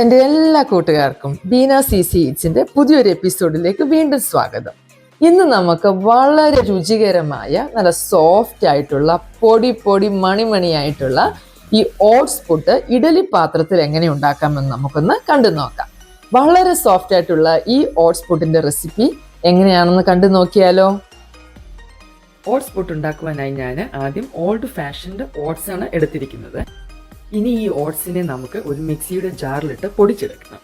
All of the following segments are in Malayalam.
എന്റെ എല്ലാ കൂട്ടുകാർക്കും ബീന സി സി ഇറ്റ്സിന്റെ പുതിയൊരു എപ്പിസോഡിലേക്ക് വീണ്ടും സ്വാഗതം. ഇന്ന് നമുക്ക് വളരെ രുചികരമായ നല്ല സോഫ്റ്റ് ആയിട്ടുള്ള പൊടി പൊടി മണിമണിയായിട്ടുള്ള ഈ ഓട്സ് പുട്ട് ഇഡലി പാത്രത്തിൽ എങ്ങനെ ഉണ്ടാക്കാമെന്ന് നമുക്കൊന്ന് കണ്ടു നോക്കാം. വളരെ സോഫ്റ്റ് ആയിട്ടുള്ള ഈ ഓട്സ് പുട്ടിന്റെ റെസിപ്പി എങ്ങനെയാണെന്ന് കണ്ടു നോക്കിയാലോ? ഓട്സ് പുട്ട് ഉണ്ടാക്കുവാനായി ഞാൻ ആദ്യം ഓൾഡ് ഫാഷൻഡ് ഓട്സ് ആണ് എടുത്തിരിക്കുന്നത്. ഇനി ഈ ഓട്സിനെ നമുക്ക് ഒരു മിക്സിയുടെ ജാറിലിട്ട് പൊടിച്ചെടുക്കണം.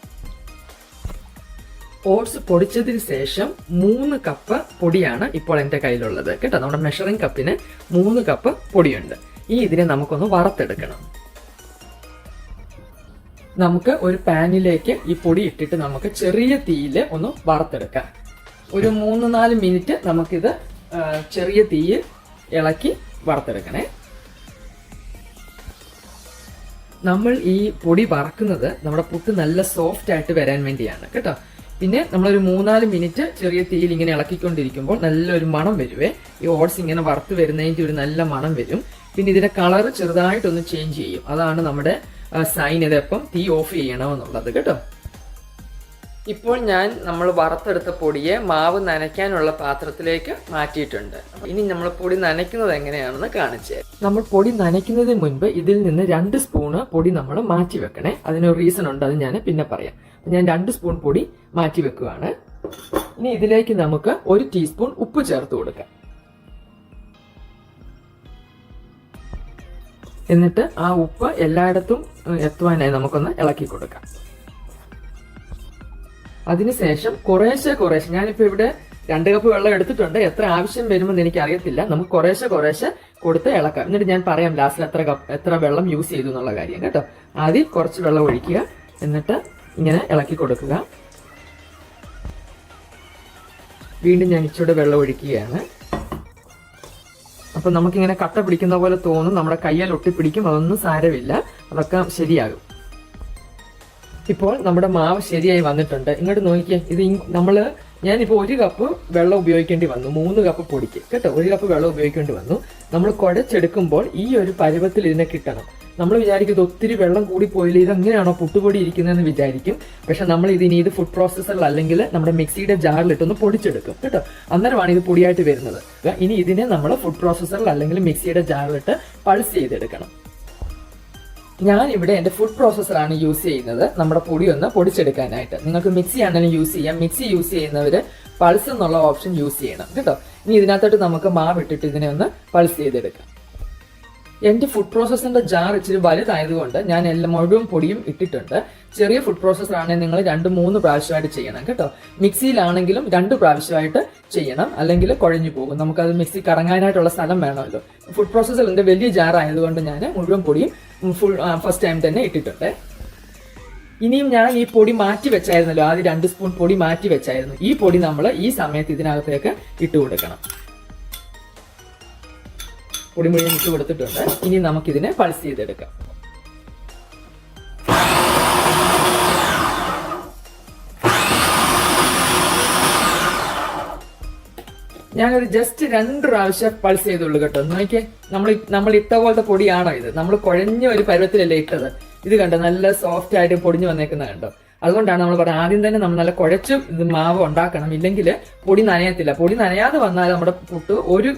ഓട്സ് പൊടിച്ചതിന് ശേഷം മൂന്ന് കപ്പ് പൊടിയാണ് ഇപ്പോൾ എന്റെ കയ്യിലുള്ളത്. കേട്ടോ നമ്മുടെ മെഷറിംഗ് കപ്പിന് മൂന്ന് കപ്പ് പൊടിയുണ്ട്. ഈ ഇതിനെ നമുക്കൊന്ന് വറുത്തെടുക്കണം. നമുക്ക് ഒരു പാനിലേക്ക് ഈ പൊടി ഇട്ടിട്ട് നമുക്ക് ചെറിയ തീയിൽ ഒന്ന് വറുത്തെടുക്കാം. ഒരു മൂന്ന് നാല് മിനിറ്റ് നമുക്കിത് ചെറിയ തീയിൽ ഇളക്കി വറുത്തെടുക്കണേ. നമ്മൾ ഈ പൊടി വറക്കുന്നത് നമ്മുടെ പുട്ട് നല്ല സോഫ്റ്റ് ആയിട്ട് വരാൻ വേണ്ടിയാണ് കേട്ടോ. പിന്നെ നമ്മളൊരു മൂന്നാൽ മിനിറ്റ് ചെറിയ തീയിൽ ഇങ്ങനെ ഇളക്കിക്കൊണ്ടിരിക്കുമ്പോൾ നല്ലൊരു മണം വരുവേ. ഈ ഓട്സ് ഇങ്ങനെ വറുത്ത് വരുന്നതിന്റെ ഒരു നല്ല മണം വരും. പിന്നെ ഇതിന്റെ കളർ ചെറുതായിട്ടൊന്ന് ചേഞ്ച് ചെയ്യും. അതാണ് നമ്മുടെ സൈൻ. ഇതെപ്പം തീ ഓഫ് ചെയ്യണമെന്നുള്ളത് കേട്ടോ. ഇപ്പോൾ ഞാൻ നമ്മൾ വറുത്തെടുത്ത പൊടിയെ മാവ് നനയ്ക്കാനുള്ള പാത്രത്തിലേക്ക് മാറ്റിയിട്ടുണ്ട്. ഇനി നമ്മൾ പൊടി നനയ്ക്കുന്നത് എങ്ങനെയാണെന്ന് കാണിച്ചേ നമ്മൾ പൊടി നനയ്ക്കുന്നതിന് മുൻപ് ഇതിൽ നിന്ന് രണ്ട് സ്പൂണ് പൊടി നമ്മൾ മാറ്റി വെക്കണേ. അതിനൊരു റീസൺ ഉണ്ട് അത് ഞാൻ പിന്നെ പറയാം. ഞാൻ രണ്ട് സ്പൂൺ പൊടി മാറ്റി വെക്കുകയാണ് ഇനി ഇതിലേക്ക് നമുക്ക് ഒരു ടീസ്പൂൺ ഉപ്പ് ചേർത്ത് കൊടുക്കാം. എന്നിട്ട് ആ ഉപ്പ് എല്ലായിടത്തും എത്തുവാനായി നമുക്കൊന്ന് ഇളക്കി കൊടുക്കാം. അതിനുശേഷം കുറേശ്ശെ കുറേശ്ശെ ഞാനിപ്പോ ഇവിടെ രണ്ട് കപ്പ് വെള്ളം എടുത്തിട്ടുണ്ട്. എത്ര ആവശ്യം വരുമെന്ന് എനിക്ക് അറിയത്തില്ല നമുക്ക് കുറേശ്ശെ കുറേശ്ശെ കൊടുത്ത് ഇളക്കാം. എന്നിട്ട് ഞാൻ പറയാം ലാസ്റ്റിൽ എത്ര കപ്പ് എത്ര വെള്ളം യൂസ് ചെയ്തു എന്നുള്ള കാര്യം കേട്ടോ. ആദ്യം കുറച്ച് വെള്ളം ഒഴിക്കുക. എന്നിട്ട് ഇങ്ങനെ ഇളക്കി കൊടുക്കുക. വീണ്ടും ഞാൻ ഇച്ചിരി വെള്ളം ഒഴിക്കുകയാണ്. അപ്പൊ നമുക്കിങ്ങനെ കട്ട പിടിക്കുന്ന പോലെ തോന്നും. നമ്മുടെ കയ്യിൽ ഒട്ടിപ്പിടിക്കും. അതൊന്നും സാരമില്ല. അതൊക്കെ ശരിയാകും. ഇപ്പോൾ നമ്മുടെ മാവ് ശരിയായി വന്നിട്ടുണ്ട്. ഇങ്ങോട്ട് നോക്കിയേ ഇത് നമ്മൾ നമ്മൾ ഞാനിപ്പോ ഒരു കപ്പ് വെള്ളം ഉപയോഗിക്കേണ്ടി വന്നു. മൂന്ന് കപ്പ് പൊടിക്ക്. കേട്ടോ? ഒരു കപ്പ് വെള്ളം ഉപയോഗിക്കേണ്ടി വന്നു. നമ്മൾ കുഴച്ചെടുക്കുമ്പോൾ ഈ ഒരു പരുവത്തിൽ ഇതിനെ കിട്ടണം. നമ്മൾ വിചാരിക്കും ഇത് ഒത്തിരി വെള്ളം കൂടി പോയില്ല ഇത് എങ്ങനെയാണോ പുട്ടുപൊടി ഇരിക്കുന്നതെന്ന് വിചാരിക്കും. പക്ഷെ നമ്മൾ ഇത് ഇനി ഇത് ഫുഡ് പ്രോസസ്സറിൽ അല്ലെങ്കിൽ നമ്മുടെ മിക്സിയുടെ ജാറിലിട്ടൊന്ന് പൊടിച്ചെടുക്കും. കേട്ടോ? അന്നേരമാണ് ഇത് പൊടിയായിട്ട് വരുന്നത്. ഇനി ഇതിനെ നമ്മൾ ഫുഡ് പ്രോസസ്സറിൽ അല്ലെങ്കിൽ മിക്സിയുടെ ജാറിലിട്ട് പൾസ് ചെയ്തെടുക്കണം. ഞാൻ ഇവിടെ എന്റെ ഫുഡ് പ്രോസസ്സറാണ് യൂസ് ചെയ്യുന്നത്. നമ്മുടെ പൊടി ഒന്ന് പൊടിച്ചെടുക്കാനായിട്ട്. നിങ്ങൾക്ക് മിക്സി ആണെങ്കിലും യൂസ് ചെയ്യാം. മിക്സി യൂസ് ചെയ്യുന്നവര് പൾസ് എന്നുള്ള ഓപ്ഷൻ യൂസ് ചെയ്യണം. കേട്ടോ? ഇനി ഇതിനകത്തോട്ട് നമുക്ക് മാവിട്ടിട്ട് ഇതിനെ ഒന്ന് പൾസ് ചെയ്തെടുക്കാം. എന്റെ ഫുഡ് പ്രോസസ്സറിന്റെ ജാർ ഇച്ചിരി വലുതായതുകൊണ്ട് ഞാൻ എല്ലാം മുഴുവൻ പൊടിയും ഇട്ടിട്ടുണ്ട്. ചെറിയ ഫുഡ് പ്രോസസ്സർ ആണെങ്കിൽ നിങ്ങൾ രണ്ട് മൂന്ന് പ്രാവശ്യമായിട്ട് ചെയ്യണം. കേട്ടോ? മിക്സിയിലാണെങ്കിലും രണ്ട് പ്രാവശ്യമായിട്ട് ചെയ്യണം. അല്ലെങ്കിൽ കുഴഞ്ഞു പോകും. നമുക്കത് മിക്സി കറങ്ങാനായിട്ടുള്ള സ്ഥലം വേണമല്ലോ. ഫുഡ് പ്രോസസ്സറിന്റെ വലിയ ജാർ ആയതുകൊണ്ട് ഞാൻ മുഴുവൻ പൊടിയും ഫുൾ ഫസ്റ്റ് ടൈം തന്നെ ഇട്ടിട്ടുണ്ട്. ഇനിയും ഞാൻ ഈ പൊടി മാറ്റി വെച്ചായിരുന്നല്ലോ ആദ്യം രണ്ട് സ്പൂൺ പൊടി മാറ്റി വെച്ചായിരുന്നു. ഈ പൊടി നമ്മൾ ഈ സമയത്ത് ഇതിനകത്തേക്ക് ഇട്ട് കൊടുക്കണം. പൊടി മുഴുവൻ ഇട്ട് കൊടുത്തിട്ടുണ്ട്. ഇനി നമുക്കിതിനെ പൾസ് ചെയ്തെടുക്കാം. ഞാനൊരു ജസ്റ്റ് രണ്ട് പ്രാവശ്യം പൾസ് ചെയ്തുള്ളൂ കേട്ടോ. നോക്കിയേ നമ്മൾ നമ്മൾ ഇട്ട പോലത്തെ പൊടിയാണോ ഇത്? നമ്മൾ കുഴഞ്ഞ ഒരു പരുവത്തിലല്ലേ ഇട്ടത്? ഇത് കണ്ടോ നല്ല സോഫ്റ്റ് ആയിട്ട് പൊടിഞ്ഞു വന്നേക്കുന്നത് കണ്ടോ? അതുകൊണ്ടാണ് നമ്മൾ പറഞ്ഞത് ആദ്യം തന്നെ നമ്മൾ നല്ല കുഴച്ചും ഇത് മാവ് ഉണ്ടാക്കണം. ഇല്ലെങ്കിൽ പൊടി നനയത്തില്ല. പൊടി നനയാതെ വന്നാൽ നമ്മുടെ പുട്ട് ഒരു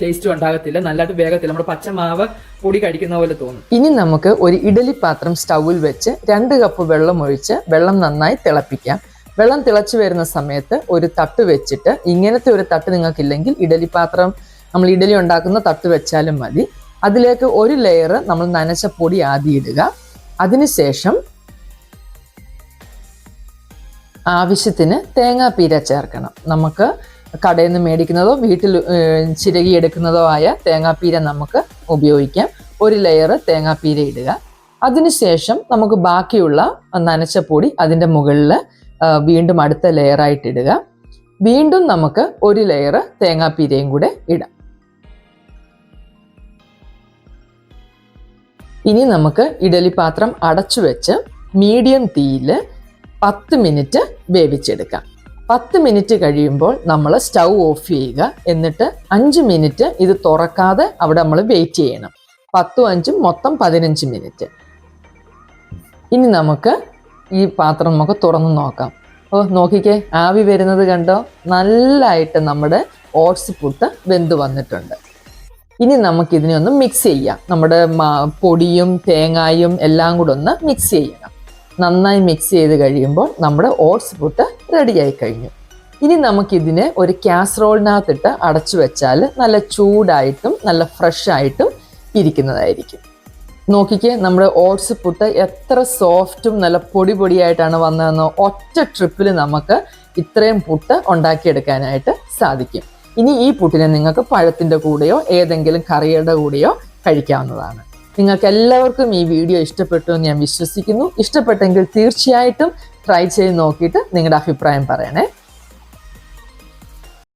ടേസ്റ്റും ഉണ്ടാകത്തില്ല. നല്ലതായിട്ട് വേഗത്തില്ല നമ്മുടെ പച്ച മാവ് പൊടി കഴിക്കുന്ന പോലെ തോന്നും. ഇനി നമുക്ക് ഒരു ഇഡലി പാത്രം സ്റ്റൗവിൽ വെച്ച് രണ്ട് കപ്പ് വെള്ളം ഒഴിച്ച് വെള്ളം നന്നായി തിളപ്പിക്കാം. വെള്ളം തിളച്ചു വരുന്ന സമയത്ത് ഒരു തട്ട് വെച്ചിട്ട് ഇങ്ങനത്തെ ഒരു തട്ട് നിങ്ങൾക്കില്ലെങ്കിൽ ഇഡലി പാത്രം നമ്മൾ ഇഡലി ഉണ്ടാക്കുന്ന തട്ട് വെച്ചാലും മതി. അതിലേക്ക് ഒരു ലെയർ നമ്മൾ നനച്ച പൊടി ആദ്യം ഇടുക അതിനുശേഷം ആവശ്യത്തിന് തേങ്ങാപ്പീര ചേർക്കണം. നമുക്ക് കടയിൽ നിന്ന് മേടിക്കുന്നതോ വീട്ടിൽ ചിരകി ചിരകിയെടുക്കുന്നതോ ആയ തേങ്ങാപ്പീര നമുക്ക് ഉപയോഗിക്കാം. ഒരു ലെയർ തേങ്ങാപ്പീര ഇടുക. അതിനുശേഷം നമുക്ക് ബാക്കിയുള്ള നനച്ച പൊടി അതിന്റെ മുകളിൽ വീണ്ടും അടുത്ത ലെയർ ആയിട്ട് ഇടുക. വീണ്ടും നമുക്ക് ഒരു ലെയർ തേങ്ങാപ്പീരയും കൂടെ ഇടാം. ഇനി നമുക്ക് ഇഡലി പാത്രം അടച്ചു വെച്ച് മീഡിയം തീയിൽ പത്ത് മിനിറ്റ് വേവിച്ചെടുക്കാം. പത്ത് മിനിറ്റ് കഴിയുമ്പോൾ നമ്മൾ സ്റ്റൗ ഓഫ് ചെയ്യുക. എന്നിട്ട് അഞ്ച് മിനിറ്റ് ഇത് തുറക്കാതെ അവിടെ നമ്മൾ വെയിറ്റ് ചെയ്യണം. പത്തും അഞ്ചും മൊത്തം പതിനഞ്ച് മിനിറ്റ് ഇനി നമുക്ക് ഈ പാത്രം നമുക്ക് തുറന്ന് നോക്കാം. ഓ നോക്കിക്കേ ആവി വരുന്നത് കണ്ടോ? നല്ലതായിട്ട് നമ്മുടെ ഓട്സ് പുട്ട് വെന്ത് വന്നിട്ടുണ്ട്. ഇനി നമുക്കിതിനെ ഒന്ന് മിക്സ് ചെയ്യാം. നമ്മുടെ പൊടിയും തേങ്ങായും എല്ലാം കൂടെ ഒന്ന് മിക്സ് ചെയ്യണം. നന്നായി മിക്സ് ചെയ്ത് കഴിയുമ്പോൾ നമ്മുടെ ഓട്സ് പുട്ട് റെഡിയായി കഴിഞ്ഞു. ഇനി നമുക്കിതിനെ ഒരു ക്യാസറോളിനകത്തിട്ട് അടച്ചു വെച്ചാൽ നല്ല ചൂടായിട്ടും നല്ല ഫ്രഷ് ആയിട്ടും ഇരിക്കുന്നതായിരിക്കും. നോക്കിക്കേ നമ്മുടെ ഓട്സ് പുട്ട് എത്ര സോഫ്റ്റും നല്ല പൊടി പൊടിയായിട്ടാണ് വന്നതെന്ന് ഒറ്റ ട്രിപ്പിൽ നമുക്ക് ഇത്രയും പുട്ട് ഉണ്ടാക്കിയെടുക്കാനായിട്ട് സാധിക്കും. ഇനി ഈ പുട്ടിനെ നിങ്ങൾക്ക് പഴത്തിന്റെ കൂടെയോ ഏതെങ്കിലും കറിയുടെ കൂടെയോ കഴിക്കാവുന്നതാണ്. നിങ്ങൾക്ക് എല്ലാവർക്കും ഈ വീഡിയോ ഇഷ്ടപ്പെട്ടു എന്ന് ഞാൻ വിശ്വസിക്കുന്നു. ഇഷ്ടപ്പെട്ടെങ്കിൽ തീർച്ചയായിട്ടും ട്രൈ ചെയ്ത് നോക്കിയിട്ട് നിങ്ങളുടെ അഭിപ്രായം പറയണേ.